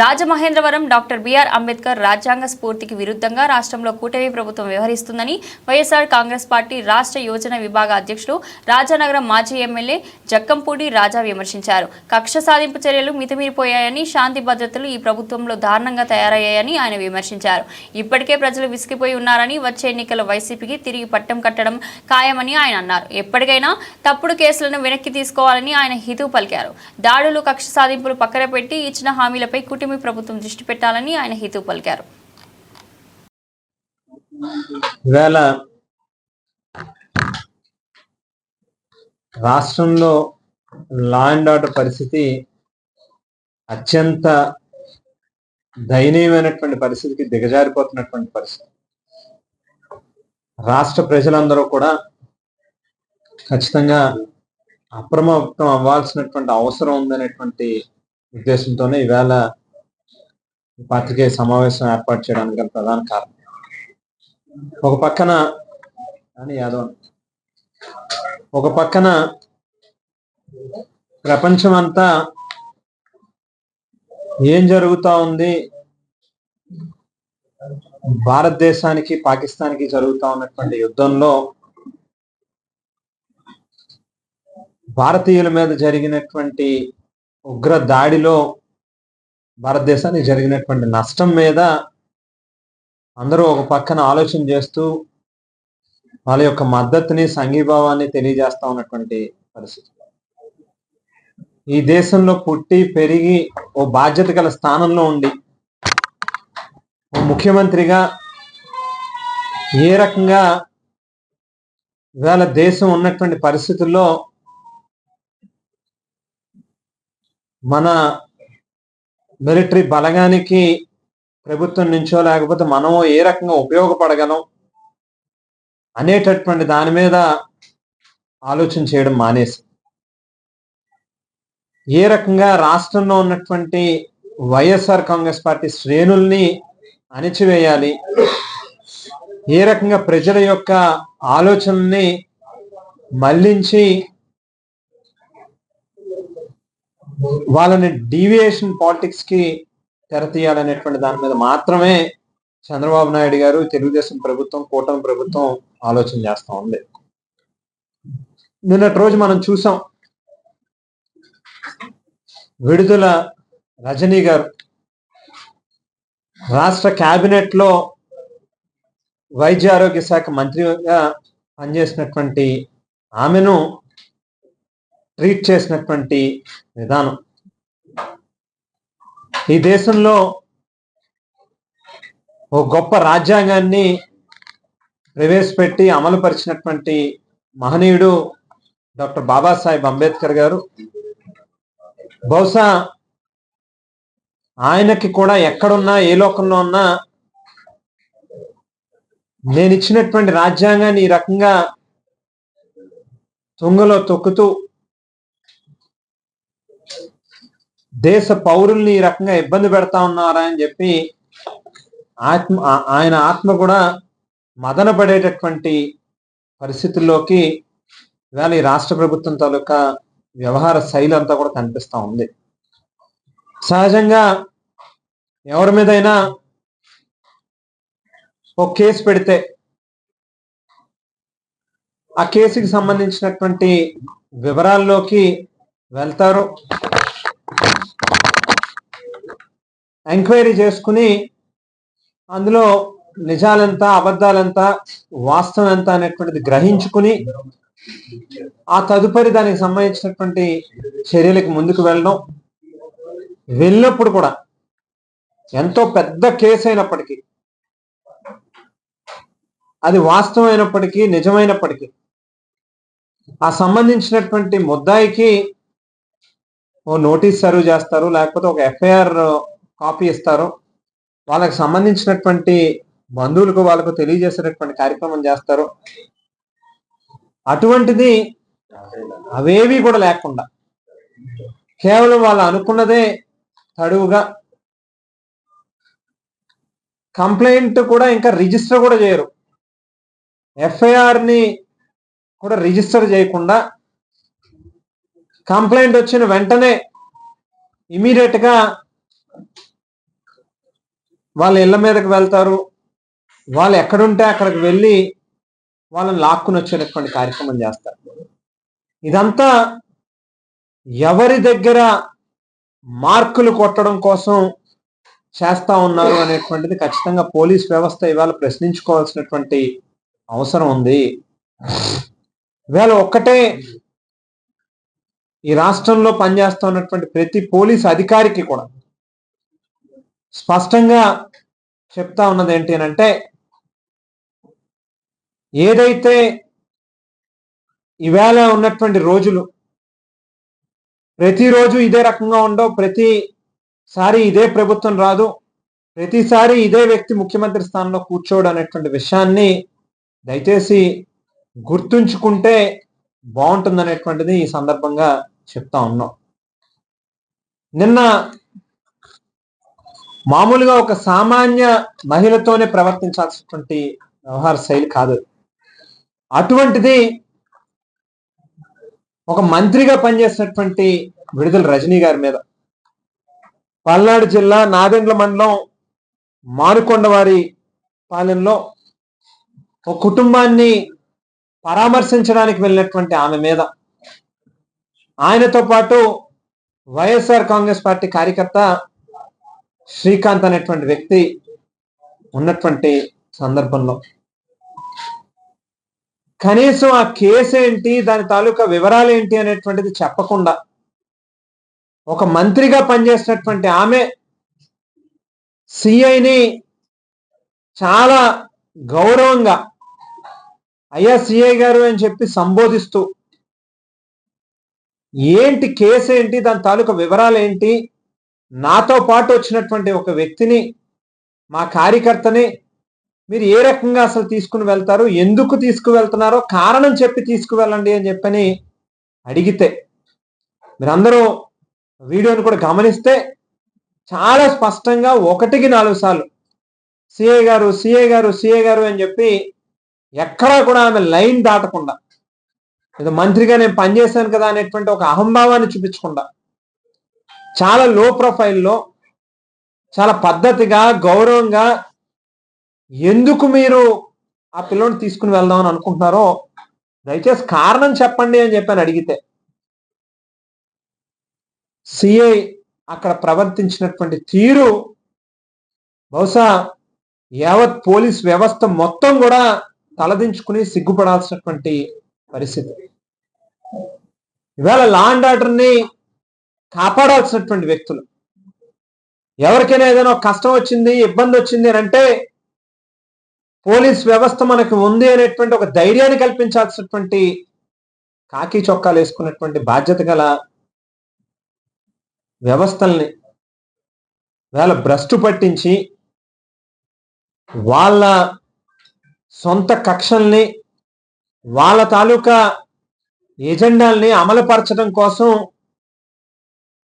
Rajamahendravaram doctor BR Ambedkar రాజ్యాంగ స్ఫూర్తికి విరుద్ధంగా రాష్ట్రంలో కూటమి ప్రభుత్వం వ్యవహరిస్తుందని వైఎస్ఆర్ కాంగ్రెస్ పార్టీ రాష్ట్ర యోజన విభాగ అధ్యక్షుడు రాజానగరం మాజీ ఎమ్మెల్యే జక్కంపూడి రాజా విమర్శించారు. కక్ష సాధింపు చర్యలు మితిమీరిపోయాయని శాంతి భద్రతలు ఈ ప్రభుత్వంలో దారుణంగా తయారయ్యాయని ఆయన విమర్శించారు. ఇప్పటికే ప్రజలు విసిగిపోయి ఉన్నారని వచ్చే ఎన్నికల వైసీపీకి తిరిగి పట్టం కట్టడం ఖాయమని ఆయన అన్నారు. ఎప్పటికైనా తప్పుడు కేసులను వెనక్కి తీసుకోవాలని ఆయన హితవు పలికారు. దాడులు కక్ష సాధింపులు పక్కన పెట్టి ఇచ్చిన హామీలపై కుటుంబ ప్రభుత్వం దృష్టి పెట్టాలని ఆయన హితవు పలికారు. ఇవాళ రాష్ట్రంలో లా అండ్ ఆర్డర్ పరిస్థితి అత్యంత దయనీయమైనటువంటి పరిస్థితికి దిగజారిపోతున్నటువంటి పరిస్థితి. రాష్ట్ర ప్రజలందరూ కూడా ఖచ్చితంగా అప్రమత్తం అవ్వాల్సినటువంటి అవసరం ఉందనేటువంటి ఉద్దేశంతోనే ఈవేళ పాత్రికేయ సమావేశం ఏర్పాటు చేయడానికి ప్రధాన కారణం. ఒక పక్కన అని యాదవ్ ఒక పక్కన ప్రపంచమంతా ఏం జరుగుతా ఉంది? భారతదేశానికి పాకిస్తాన్కి జరుగుతా ఉన్నటువంటి యుద్ధంలో భారతీయుల మీద జరిగినటువంటి ఉగ్ర దాడిలో భారతదేశానికి జరిగినటువంటి నష్టం మీద అందరూ ఒక పక్కన ఆలోచన చేస్తూ వాళ్ళ యొక్క మద్దతుని సంఘీభావాన్ని తెలియజేస్తా ఉన్నటువంటి పరిస్థితి. ఈ దేశంలో పుట్టి పెరిగి ఓ బాధ్యత గల స్థానంలో ఉండి ఓ ముఖ్యమంత్రిగా ఏ రకంగా ఇవాళ దేశం ఉన్నటువంటి పరిస్థితుల్లో మన మిలిటరీ బలగానికి ప్రభుత్వం నుంచో లేకపోతే మనం ఏ రకంగా ఉపయోగపడగలం అనేటటువంటి దాని మీద ఆలోచన చేయడం మానేసి ఏ రకంగా రాష్ట్రంలో ఉన్నటువంటి వైఎస్ఆర్ కాంగ్రెస్ పార్టీ శ్రేణుల్ని అణిచివేయాలి ఏ రకంగా ప్రజల యొక్క ఆలోచనల్ని మళ్ళించి వాళ్ళని డీవియేషన్ పాలిటిక్స్కి తెరతీయాలనేటువంటి దాని మీద మాత్రమే చంద్రబాబు నాయుడు గారు తెలుగుదేశం ప్రభుత్వం కూటమి ప్రభుత్వం ఆలోచన చేస్తా ఉంది. నిన్నటి రోజు మనం చూసాం విడుదల రజనీ గారు రాష్ట్ర కేబినెట్లో వైద్య ఆరోగ్య శాఖ మంత్రిగా పనిచేసినటువంటి ఆమెను ట్రీట్ చేసినటువంటి విధానం. ఈ దేశంలో ఓ గొప్ప రాజ్యాంగాన్ని ప్రవేశపెట్టి అమలుపరిచినటువంటి మహనీయుడు డాక్టర్ బాబాసాహెబ్ అంబేద్కర్ గారు. బహుశా ఆయనకి కూడా ఎక్కడున్నా ఏ లోకంలో ఉన్నా నేను ఇచ్చినటువంటి రాజ్యాంగాన్ని ఈ రకంగా తుంగలో తొక్కుతూ దేశ పౌరుల్ని ఈ రకంగా ఇబ్బంది పెడతా ఉన్నారా అని చెప్పి ఆత్మ ఆ- ఆయన ఆత్మ కూడా మదన పడేటటువంటి పరిస్థితుల్లోకి ఇవాళ ఈ రాష్ట్ర ప్రభుత్వం తాలూకా వ్యవహార శైలి అంతా కూడా కనిపిస్తూ ఉంది. సహజంగా ఎవరి మీదైనా ఒక కేసు పెడితే ఆ కేసుకి సంబంధించినటువంటి వివరాల్లోకి వెళ్తారు ఎంక్వైరీ చేసుకుని అందులో నిజాలంతా అబద్ధాలంతా వాస్తవం ఎంత అనేటువంటిది గ్రహించుకుని ఆ తదుపరి దానికి సంబంధించినటువంటి చర్యలకు ముందుకు వెళ్ళడం. వెళ్ళినప్పుడు కూడా ఎంతో పెద్ద కేసు అయినప్పటికీ అది వాస్తవమైనప్పటికీ నిజమైనప్పటికీ ఆ సంబంధించినటువంటి ముద్దాయికి ఓ నోటీస్ సర్వ్ చేస్తారు లేకపోతే ఒక ఎఫ్ఐఆర్ కాపీ ఇస్తారు వాళ్ళకి సంబంధించినటువంటి బంధువులకు వాళ్ళకు తెలియజేసేటటువంటి కార్యక్రమం చేస్తారు అటువంటిది అవేవి కూడా లేకుండా కేవలం వాళ్ళు అనుకున్నదే తడువుగా కంప్లైంట్ కూడా ఇంకా రిజిస్టర్ కూడా చేయరు. ఎఫ్ఐఆర్ని కూడా రిజిస్టర్ చేయకుండా కంప్లైంట్ వచ్చిన వెంటనే ఇమీడియట్గా వాళ్ళ ఇళ్ళ మీదకి వెళ్తారు. వాళ్ళు ఎక్కడుంటే అక్కడికి వెళ్ళి వాళ్ళని లాక్కుని వచ్చేటటువంటి కార్యక్రమం చేస్తారు. ఇదంతా ఎవరి దగ్గర మార్కులు కొట్టడం కోసం చేస్తా ఉన్నారు అనేటువంటిది ఖచ్చితంగా పోలీస్ వ్యవస్థ ఇవాళ ప్రశ్నించుకోవాల్సినటువంటి అవసరం ఉంది. ఇవాళ ఒక్కటే ఈ రాష్ట్రంలో పనిచేస్తూ ఉన్నటువంటి ప్రతి పోలీస్ అధికారికి కూడా స్పష్టంగా చెప్తా ఉన్నది ఏంటి అని అంటే ఏదైతే ఈవేళ ఉన్నటువంటి రోజులు ప్రతిరోజు ఇదే రకంగా ఉండవు ప్రతిసారి ఇదే ప్రభుత్వం రాదు ప్రతిసారి ఇదే వ్యక్తి ముఖ్యమంత్రి స్థానంలో కూర్చోడు అనేటువంటి విషయాన్ని దయచేసి గుర్తుంచుకుంటే బాగుంటుంది అనేటువంటిది ఈ సందర్భంగా చెప్తా ఉన్నాం. నిన్న మామూలుగా ఒక సామాన్య మహిళతోనే ప్రవర్తించాల్సినటువంటి వ్యవహార శైలి కాదు. అటువంటిది ఒక మంత్రిగా పనిచేసినటువంటి విడుదల రజనీ గారి మీద. పల్నాడు జిల్లా నాదెండ్ల మండలం మారుకొండవారి పాలెంలో ఒక కుటుంబాన్ని పరామర్శించడానికి వెళ్ళినటువంటి ఆమె మీద. ఆయనతో పాటు వైఎస్ఆర్ కాంగ్రెస్ పార్టీ కార్యకర్త శ్రీకాంత్ అనేటువంటి వ్యక్తి ఉన్నటువంటి సందర్భంలో. కనీసం ఆ కేసు ఏంటి దాని తాలూకా వివరాలు ఏంటి అనేటువంటిది చెప్పకుండా ఒక మంత్రిగా పనిచేసినటువంటి ఆమె సిఐని చాలా గౌరవంగా అయ్యా సిఐ గారు అని చెప్పి సంబోధిస్తూ ఏంటి కేసు ఏంటి దాని తాలూకా వివరాలు ఏంటి నాతో పాటు వచ్చినటువంటి ఒక వ్యక్తిని మా కార్యకర్తని మీరు ఏ రకంగా అసలు తీసుకుని వెళ్తారు ఎందుకు తీసుకువెళ్తున్నారో కారణం చెప్పి తీసుకువెళ్ళండి అని చెప్పని అడిగితే మీరందరూ వీడియోని కూడా గమనిస్తే చాలా స్పష్టంగా ఒకటికి నాలుగు సార్లు సిఏ గారు సిఏ గారు సిఏ గారు అని చెప్పి ఎక్కడా కూడా ఆమె లైన్ దాటకుండా ఏదో మంత్రిగా నేను పనిచేశాను కదా అనేటువంటి ఒక అహంభావాన్ని చూపించకుండా చాలా లో ప్రొఫైల్లో చాలా పద్ధతిగా గౌరవంగా ఎందుకు మీరు ఆ పిల్లోని తీసుకుని వెళ్దాం అని అనుకుంటున్నారో దయచేసి కారణం చెప్పండి అని చెప్పాను అడిగితే సిఐ అక్కడ ప్రవర్తించినటువంటి తీరు బహుశా యావత్ పోలీస్ వ్యవస్థ మొత్తం కూడా తలదించుకుని సిగ్గుపడాల్సినటువంటి పరిస్థితి. ఇవాళ లా అండ్ ఆర్డర్ని కాపాడాల్సినటువంటి వ్యక్తులు. ఎవరికైనా ఏదైనా కష్టం వచ్చింది ఇబ్బంది వచ్చింది అని అంటే పోలీస్ వ్యవస్థ మనకు ఉంది అనేటువంటి ఒక ధైర్యాన్ని కల్పించాల్సినటువంటి కాకి చొక్కాలు వేసుకున్నటువంటి బాధ్యత గల వ్యవస్థల్ని వేళ భ్రష్టు పట్టించి వాళ్ళ సొంత కక్షల్ని వాళ్ళ తాలూకా ఎజెండాల్ని అమలుపరచడం కోసం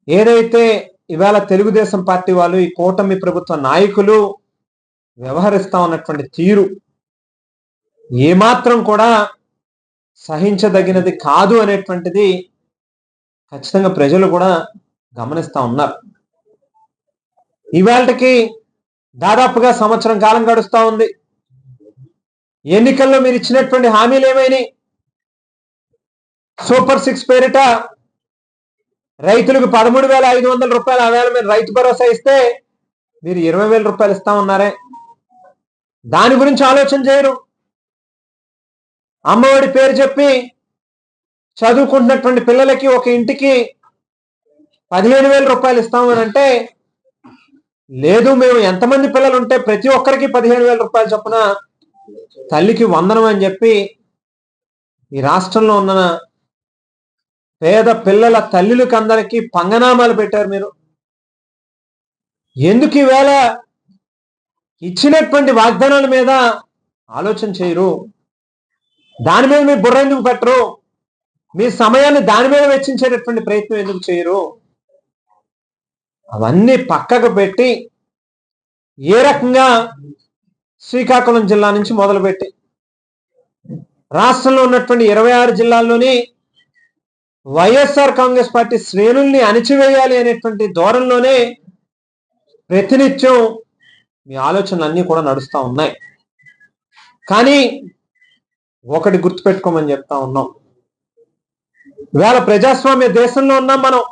ఏదైతే ఇవాళ తెలుగుదేశం పార్టీ వాళ్ళు ఈ కూటమి ప్రభుత్వ నాయకులు వ్యవహరిస్తా ఉన్నటువంటి తీరు ఏమాత్రం కూడా సహించదగినది కాదు అనేటువంటిది ఖచ్చితంగా ప్రజలు కూడా గమనిస్తా ఉన్నారు. ఇవాళకి దాదాపుగా సంవత్సరం కాలం గడుస్తూ ఉంది. ఎన్నికల్లో మీరు ఇచ్చినటువంటి హామీలు ఏమైనాయి? సూపర్ సిక్స్ పేరిట రైతులకు పదమూడు వేల ఐదు వందల రూపాయలు ఆ మీద మీరు రైతు భరోసా ఇస్తే మీరు ఇరవై వేల రూపాయలు ఇస్తా ఉన్నారే. దాని గురించి ఆలోచన చేయరు. అమ్మఒడి పేరు చెప్పి చదువుకుంటున్నటువంటి పిల్లలకి ఒక ఇంటికి పదిహేను వేల రూపాయలు ఇస్తామని అంటే లేదు మేము ఎంతమంది పిల్లలు ఉంటే ప్రతి ఒక్కరికి పదిహేను వేల రూపాయలు చొప్పున తల్లికి వందనం అని చెప్పి ఈ రాష్ట్రంలో ఉన్న పేద పిల్లల తల్లులకు అందరికీ పంగనామాలు పెట్టారు మీరు. ఎందుకు ఈవేళ ఇచ్చినటువంటి వాగ్దానాల మీద ఆలోచన చేయరు? దాని మీద మీ బుర్ర ఎందుకు పెట్టరు? మీ సమయాన్ని దాని మీద వెచ్చించేటటువంటి ప్రయత్నం ఎందుకు చేయరు? అవన్నీ పక్కకు పెట్టి ఏ రకంగా శ్రీకాకుళం జిల్లా నుంచి మొదలుపెట్టి రాష్ట్రంలో ఉన్నటువంటి ఇరవై ఆరు జిల్లాల్లోని వైఎస్ఆర్ కాంగ్రెస్ పార్టీ శ్రేణుల్ని అణిచివేయాలి అనేటువంటి ధోరణిలోనే ప్రతినిత్యం మీ ఆలోచనలు అన్నీ కూడా నడుస్తూ ఉన్నాయి. కానీ ఒకటి గుర్తుపెట్టుకోమని చెప్తా ఉన్నాం. వేళ ప్రజాస్వామ్య దేశంలో ఉన్నాం మనం.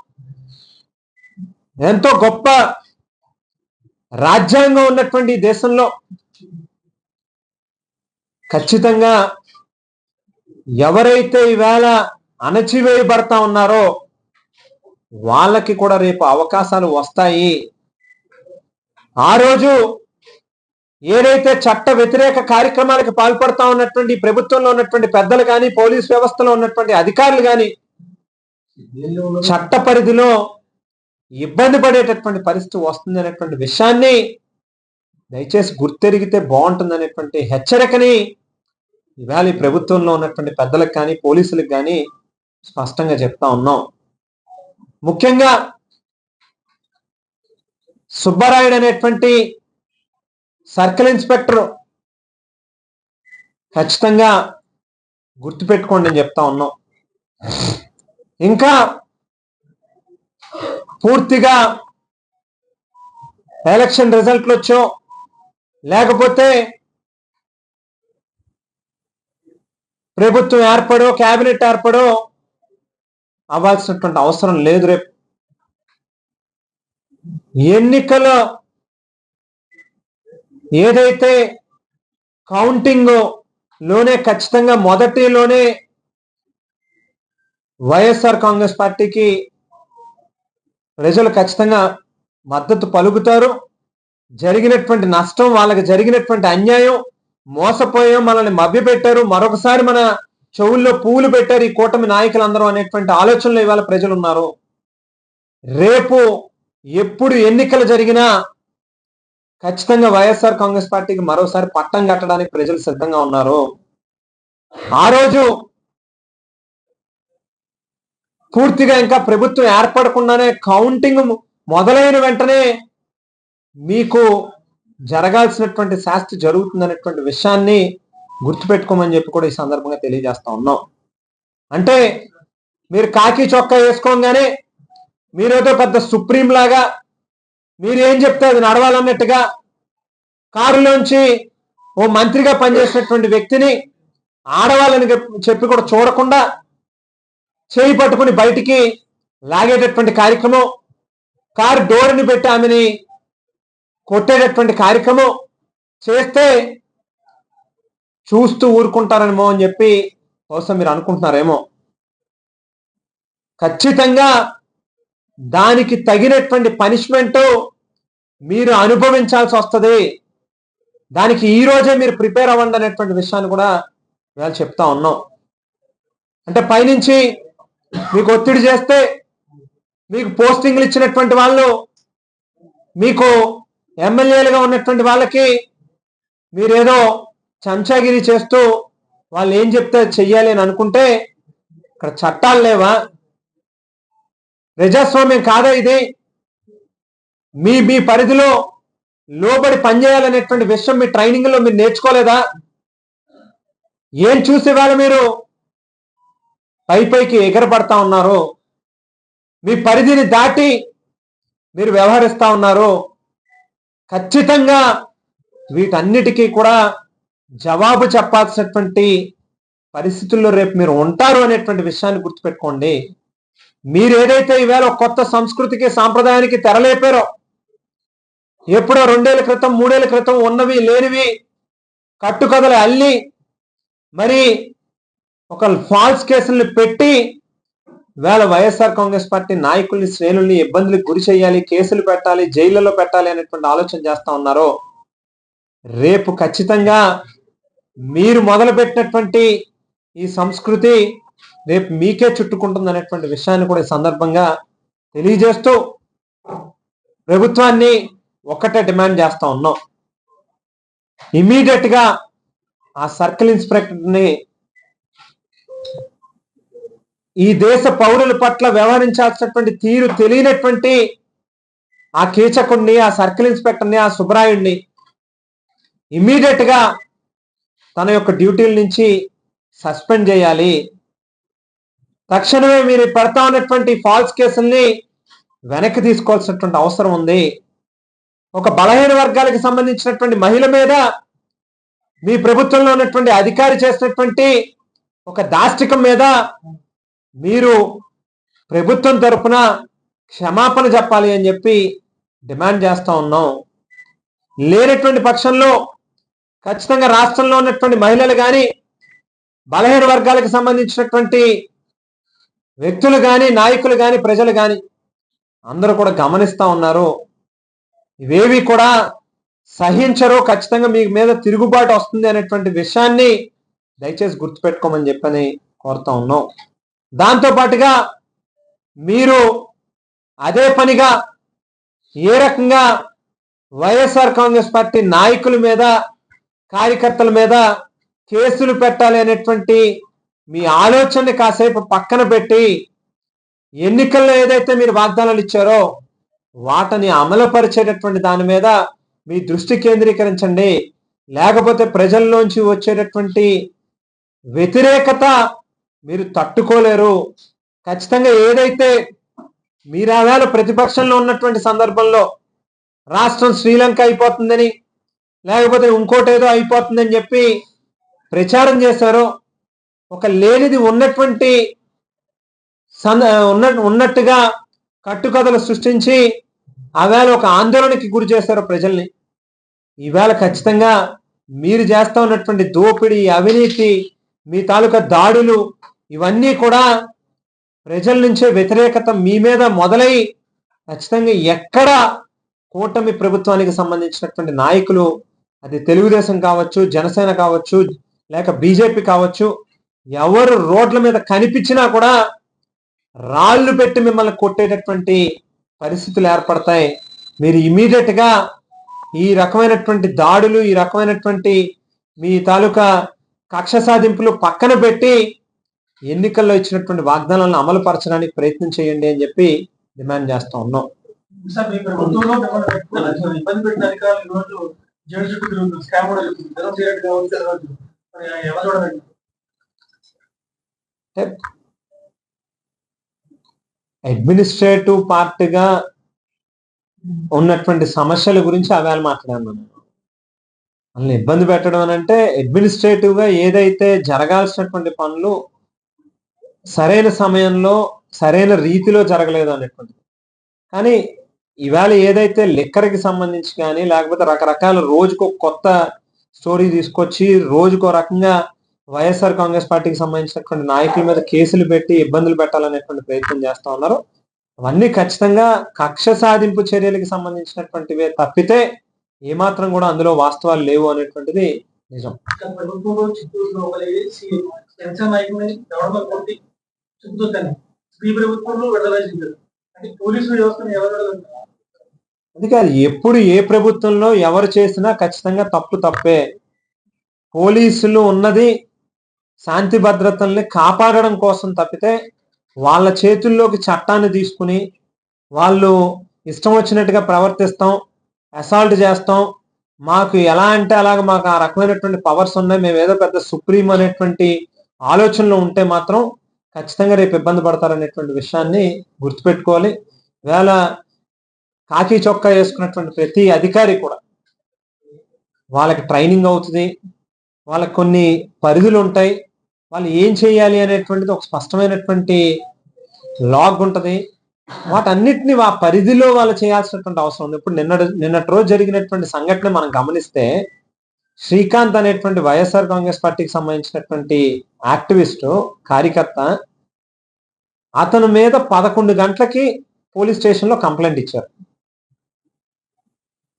ఎంతో గొప్ప రాజ్యాంగం ఉన్నటువంటి దేశంలో ఖచ్చితంగా ఎవరైతే ఈవేళ అణచివేయబడతా ఉన్నారో వాళ్ళకి కూడా రేపు అవకాశాలు వస్తాయి. ఆ రోజు ఏదైతే చట్ట వ్యతిరేక కార్యక్రమాలకు పాల్పడతా ఉన్నటువంటి ప్రభుత్వంలో ఉన్నటువంటి పెద్దలు కానీ పోలీస్ వ్యవస్థలో ఉన్నటువంటి అధికారులు కానీ చట్ట పరిధిలో ఇబ్బంది పడేటటువంటి పరిస్థితి వస్తుంది అనేటువంటి విషయాన్ని దయచేసి గుర్తెరిగితే బాగుంటుంది అనేటువంటి హెచ్చరికని ఇవాళ ఈ ప్రభుత్వంలో ఉన్నటువంటి పెద్దలకు కానీ పోలీసులకు కానీ స్పష్టంగా చెప్తా ఉన్నాం. ముఖ్యంగా సుబ్బరాయుడు అనేటువంటి సర్కిల్ ఇన్స్పెక్టర్ ఖచ్చితంగా గుర్తుపెట్టుకోండి అని చెప్తా ఉన్నాం. ఇంకా పూర్తిగా ఎలక్షన్ రిజల్ట్లు వచ్చో లేకపోతే ప్రభుత్వం ఏర్పడో కేబినెట్ ఏర్పడో అవ్వాల్సినటువంటి అవసరం లేదు రేపు. ఎన్నికలో ఏదైతే కౌంటింగ్లోనే ఖచ్చితంగా మొదటిలోనే వైఎస్ఆర్ కాంగ్రెస్ పార్టీకి ప్రజలు ఖచ్చితంగా మద్దతు పలుకుతారు. జరిగినటువంటి నష్టం వాళ్ళకి జరిగినటువంటి అన్యాయం మోసపోయాం మనల్ని మభ్యపెట్టారు. మరొకసారి మన చెవుల్లో పువ్వులు పెట్టారు ఈ కూటమి నాయకులందరూ అనేటువంటి ఆలోచనలో ఇవాళ ప్రజలు ఉన్నారు రేపు ఎప్పుడు ఎన్నికలు జరిగినా ఖచ్చితంగా వైఎస్ఆర్ కాంగ్రెస్ పార్టీకి మరోసారి పట్టం కట్టడానికి ప్రజలు సిద్ధంగా ఉన్నారు. ఆ రోజు పూర్తిగా ఇంకా ప్రభుత్వం ఏర్పడకుండానే కౌంటింగ్ మొదలైన వెంటనే మీకు జరగాల్సినటువంటి శాస్తి జరుగుతుందనేటువంటి విషయాన్ని గుర్తుపెట్టుకోమని చెప్పి కూడా ఈ సందర్భంగా తెలియజేస్తా ఉన్నాం. అంటే మీరు కాకి చొక్కా వేసుకోగానే మీరేదో పెద్ద సుప్రీం లాగా మీరు ఏం చెప్తే అది నడవాలన్నట్టుగా కారులోంచి ఓ మంత్రిగా పనిచేసినటువంటి వ్యక్తిని ఆడవాళ్ళని చెప్పి కూడా చూడకుండా చేయి పట్టుకుని బయటికి లాగేటటువంటి కార్యక్రమం కారు డోర్ని పెట్టి ఆమెని కొట్టేటటువంటి కార్యక్రమం చేస్తే చూస్తూ ఊరుకుంటారేమో అని చెప్పి బహుశా మీరు అనుకుంటున్నారేమో. ఖచ్చితంగా దానికి తగినటువంటి పనిష్మెంట్ మీరు అనుభవించాల్సి వస్తుంది. దానికి ఈ రోజే మీరు ప్రిపేర్ అవ్వండి అనేటువంటి విషయాన్ని కూడా ఇవాళ చెప్తా ఉన్నాం. అంటే పైనుంచి మీకు ఒత్తిడి చేస్తే మీకు పోస్టింగ్లు ఇచ్చినటువంటి వాళ్ళు మీకు ఎమ్మెల్యేలుగా ఉన్నటువంటి వాళ్ళకి మీరేదో చంచాగిరి చేస్తూ వాళ్ళు ఏం చెప్తే చెయ్యాలి అని అనుకుంటే ఇక్కడ చట్టాలు లేవా? ప్రజాస్వామ్యం కాదా ఇది? మీ మీ పరిధిలో లోబడి పనిచేయాలనేటువంటి విషయం మీ ట్రైనింగ్లో మీరు నేర్చుకోలేదా? ఏం చూసి వాళ్ళ మీరు పై పైకి ఎగరపడతా ఉన్నారు? మీ పరిధిని దాటి మీరు వ్యవహరిస్తా ఉన్నారు? ఖచ్చితంగా వీటన్నిటికీ కూడా జవాబు చెప్పాల్సినటువంటి పరిస్థితుల్లో రేపు మీరు ఉంటారు అనేటువంటి విషయాన్ని గుర్తుపెట్టుకోండి. మీరు ఏదైతే ఈవేళ కొత్త సంస్కృతికి సాంప్రదాయానికి తెరలేపారో ఎప్పుడో రెండేళ్ళ క్రితం మూడేళ్ళ క్రితం ఉన్నవి లేనివి కట్టుకథలు అల్లి మరి ఒక ఫాల్స్ కేసుల్ని పెట్టి వేళ వైఎస్ఆర్ కాంగ్రెస్ పార్టీ నాయకుల్ని శ్రేణుల్ని ఇబ్బందులకు గురి చేయాలి కేసులు పెట్టాలి జైళ్ళలో పెట్టాలి అనేటువంటి ఆలోచన చేస్తా ఉన్నారో రేపు ఖచ్చితంగా మీరు మొదలుపెట్టినటువంటి ఈ సంస్కృతి రేపు మీకే చుట్టుకుంటుంది అనేటువంటి విషయాన్ని కూడా ఈ సందర్భంగా తెలియజేస్తూ ప్రభుత్వాన్ని ఒకటే డిమాండ్ చేస్తా ఉన్నాం. ఇమీడియట్గా ఆ సర్కిల్ ఇన్స్పెక్టర్ని ఈ దేశ పౌరుల పట్ల వ్యవహరించాల్సినటువంటి తీరు తెలియనటువంటి ఆ కీచకుణ్ణి ఆ సర్కిల్ ఇన్స్పెక్టర్ని ఆ సుబ్రాయుణ్ణి ఇమీడియట్గా తన యొక్క డ్యూటీల నుంచి సస్పెండ్ చేయాలి. తక్షణమే మీరు పెడతా ఉన్నటువంటి ఫాల్స్ కేసుల్ని వెనక్కి తీసుకోవాల్సినటువంటి అవసరం ఉంది. ఒక బలహీన వర్గాలకు సంబంధించినటువంటి మహిళ మీద మీ ప్రభుత్వంలో ఉన్నటువంటి అధికారి చేసినటువంటి ఒక దాష్టికం మీద మీరు ప్రభుత్వం తరపున క్షమాపణ చెప్పాలి అని చెప్పి డిమాండ్ చేస్తా ఉన్నాం. లేనటువంటి పక్షంలో ఖచ్చితంగా రాష్ట్రంలో ఉన్నటువంటి మహిళలు కానీ బలహీన వర్గాలకు సంబంధించినటువంటి వ్యక్తులు కానీ నాయకులు కానీ ప్రజలు కానీ అందరూ కూడా గమనిస్తూ ఉన్నారు. ఇవేవి కూడా సహించరు. ఖచ్చితంగా మీ మీద తిరుగుబాటు వస్తుంది అనేటువంటి విషయాన్ని దయచేసి గుర్తుపెట్టుకోమని చెప్పని కోరుతా ఉన్నాం. దాంతో పాటుగా మీరు అదే పనిగా ఏ రకంగా వైఎస్ఆర్ కాంగ్రెస్ పార్టీ నాయకుల మీద కార్యకర్తల మీద కేసులు పెట్టాలి అనేటువంటి మీ ఆలోచనని కాసేపు పక్కన పెట్టి ఎన్నికల్లో ఏదైతే మీరు వాగ్దానాలు ఇచ్చారో వాటిని అమలుపరిచేటటువంటి దాని మీద మీ దృష్టి కేంద్రీకరించండి. లేకపోతే ప్రజల్లోంచి వచ్చేటటువంటి వ్యతిరేకత మీరు తట్టుకోలేరు. ఖచ్చితంగా ఏదైతే మీరు ఆవేళ ప్రతిపక్షంలో ఉన్నటువంటి సందర్భంలో రాష్ట్రం శ్రీలంక అయిపోతుందని లేకపోతే ఇంకోటి ఏదో అయిపోతుందని చెప్పి ప్రచారం చేశారో ఒక లేనిది ఉన్నటువంటి సంద ఉన్న ఉన్నట్టుగా కట్టుకథలు సృష్టించి ఆవేళ ఒక ఆందోళనకి గురి చేశారు ప్రజల్ని. ఈవేళ ఖచ్చితంగా మీరు చేస్తా ఉన్నటువంటి దోపిడీ అవినీతి మీ తాలూకా దాడులు ఇవన్నీ కూడా ప్రజల నుంచే వ్యతిరేకత మీ మీద మొదలై ఖచ్చితంగా ఎక్కడ కూటమి ప్రభుత్వానికి సంబంధించినటువంటి నాయకులు అది తెలుగుదేశం కావచ్చు జనసేన కావచ్చు లేక బీజేపీ కావచ్చు ఎవరు రోడ్ల మీద కనిపించినా కూడా రాళ్ళు పెట్టి మిమ్మల్ని కొట్టేటటువంటి పరిస్థితులు ఏర్పడతాయి. మీరు ఇమీడియట్గా ఈ రకమైనటువంటి దాడులు ఈ రకమైనటువంటి మీ తాలూకా కక్ష సాధింపులు పక్కన పెట్టి ఎన్నికల్లో ఇచ్చినటువంటి వాగ్దానాలను అమలు పరచడానికి ప్రయత్నం చేయండి అని చెప్పి డిమాండ్ చేస్తా ఉన్నాం. సార్ చుట్టూ తిరుగుతుంది స్కామ్ కూడా జరుగుతుంది జనం సీరియట్ కావచ్చు ఈ మరి ఎవరు చూడదండి అడ్మినిస్ట్రేటివ్ పార్ట్గా ఉన్నటువంటి సమస్యల గురించి అవేళ మాట్లాడాను నేను వాళ్ళని ఇబ్బంది పెట్టడం అని అంటే అడ్మినిస్ట్రేటివ్గా ఏదైతే జరగాల్సినటువంటి పనులు సరైన సమయంలో సరైన రీతిలో జరగలేదు అనేటువంటిది. కానీ ఇవాళ ఏదైతే లిక్కర్కి సంబంధించి కానీ లేకపోతే రకరకాల రోజుకో కొత్త స్టోరీ తీసుకొచ్చి రోజుకో రకంగా వైఎస్ఆర్ కాంగ్రెస్ పార్టీకి సంబంధించినటువంటి నాయకుల మీద కేసులు పెట్టి ఇబ్బందులు పెట్టాలనేటువంటి ప్రయత్నం చేస్తా ఉన్నారు. అవన్నీ ఖచ్చితంగా కక్ష సాధింపు చర్యలకు సంబంధించినటువంటివే తప్పితే ఏమాత్రం కూడా అందులో వాస్తవాలు లేవు అనేటువంటిది నిజం. ఇక్కడ ప్రభుత్వంలో చిత్తూరులో అందుకే అది ఎప్పుడు ఏ ప్రభుత్వంలో ఎవరు చేసినా ఖచ్చితంగా తప్పు తప్పే. పోలీసులు ఉన్నది శాంతి భద్రతల్ని కాపాడడం కోసం తప్పితే వాళ్ళ చేతుల్లోకి చట్టాన్ని తీసుకుని వాళ్ళు ఇష్టం వచ్చినట్టుగా ప్రవర్తిస్తాం అసాల్ట్ చేస్తాం. మాకు ఎలా అంటే అలాగ మాకు ఆ రకమైనటువంటి పవర్స్ ఉన్నాయి. మేము ఏదో పెద్ద సుప్రీం అనేటువంటి ఆలోచనలో ఉంటే మాత్రం ఖచ్చితంగా రేపు ఇబ్బంది పడతారనేటువంటి విషయాన్ని గుర్తుపెట్టుకోవాలి. వేళ కాకి చొక్కా వేసుకున్నటువంటి ప్రతి అధికారి కూడా వాళ్ళకి ట్రైనింగ్ అవుతుంది. వాళ్ళకి కొన్ని పరిధులు ఉంటాయి. వాళ్ళు ఏం చేయాలి అనేటువంటిది ఒక స్పష్టమైనటువంటి లాగ్ ఉంటుంది. వాటన్నిటిని ఆ పరిధిలో వాళ్ళు చేయాల్సినటువంటి అవసరం ఉంది. ఇప్పుడు నిన్న నిన్నటి రోజు జరిగినటువంటి సంఘటన మనం గమనిస్తే శ్రీకాంత్ అనేటువంటి వైఎస్ఆర్ కాంగ్రెస్ పార్టీకి సంబంధించినటువంటి యాక్టివిస్టు కార్యకర్త అతని మీద పదకొండు గంటలకి పోలీస్ స్టేషన్లో కంప్లైంట్ ఇచ్చారు.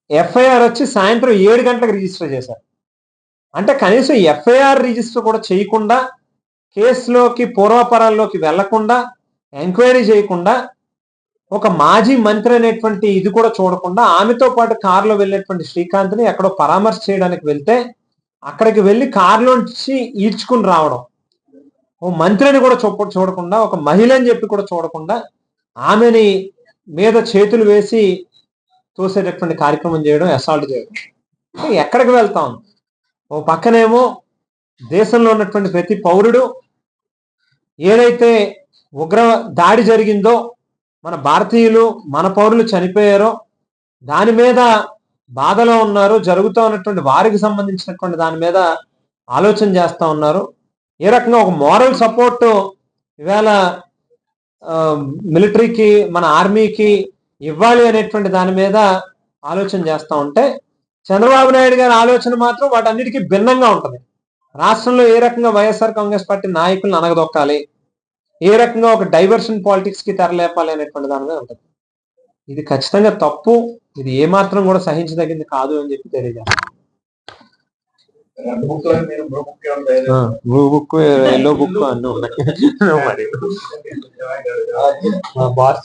ఎఫ్ఐఆర్ వచ్చి సాయంత్రం ఏడు గంటలకు రిజిస్టర్ చేశారు. అంటే కనీసం ఎఫ్ఐఆర్ రిజిస్టర్ కూడా చేయకుండా కేసులోకి పూర్వపరాల్లోకి వెళ్ళకుండా ఎంక్వైరీ చేయకుండా ఒక మాజీ మంత్రి అనేటువంటి ఇది కూడా చూడకుండా ఆమెతో పాటు కారులో వెళ్ళేటువంటి శ్రీకాంత్ని ఎక్కడో పరామర్శ చేయడానికి వెళ్తే అక్కడికి వెళ్ళి కారులోంచి ఈడ్చుకుని రావడం. ఓ మంత్రిని కూడా చూప చూడకుండా ఒక మహిళ అని చెప్పి కూడా చూడకుండా ఆమెని మీద చేతులు వేసి తోసేటటువంటి కార్యక్రమం చేయడం అసాల్ట్ చేయడం. ఎక్కడికి వెళ్తాం? ఓ పక్కనేమో దేశంలో ఉన్నటువంటి ప్రతి పౌరుడు ఏదైతే ఉగ్ర దాడి జరిగిందో మన భారతీయులు మన పౌరులు చనిపోయారో దాని మీద బాధలో ఉన్నారు జరుగుతూ ఉన్నటువంటి వారికి సంబంధించినటువంటి దాని మీద ఆలోచన చేస్తూ ఉన్నారు. ఏ రకంగా ఒక మోరల్ సపోర్ట్ ఇవాళ మిలిటరీకి మన ఆర్మీకి ఇవ్వాలి అనేటువంటి దాని మీద ఆలోచన చేస్తూ ఉంటే చంద్రబాబు నాయుడు గారి ఆలోచన మాత్రం వాటన్నిటికీ భిన్నంగా ఉంటుంది. రాష్ట్రంలో ఏ రకంగా వైఎస్ఆర్ కాంగ్రెస్ పార్టీ నాయకులను అనగదొక్కాలి ఏ రకంగా ఒక డైవర్షన్ పాలిటిక్స్కి తెరలేపాలి అనేటువంటి దాని మీద ఉంటుంది. ఇది ఖచ్చితంగా తప్పు. ఇది ఏమాత్రం కూడా సహించదగింది కాదు అని చెప్పి తెలియజేస్తాను. బ్లూ బుక్ ఎల్లో బుక్ అన్నీ మరి బాస్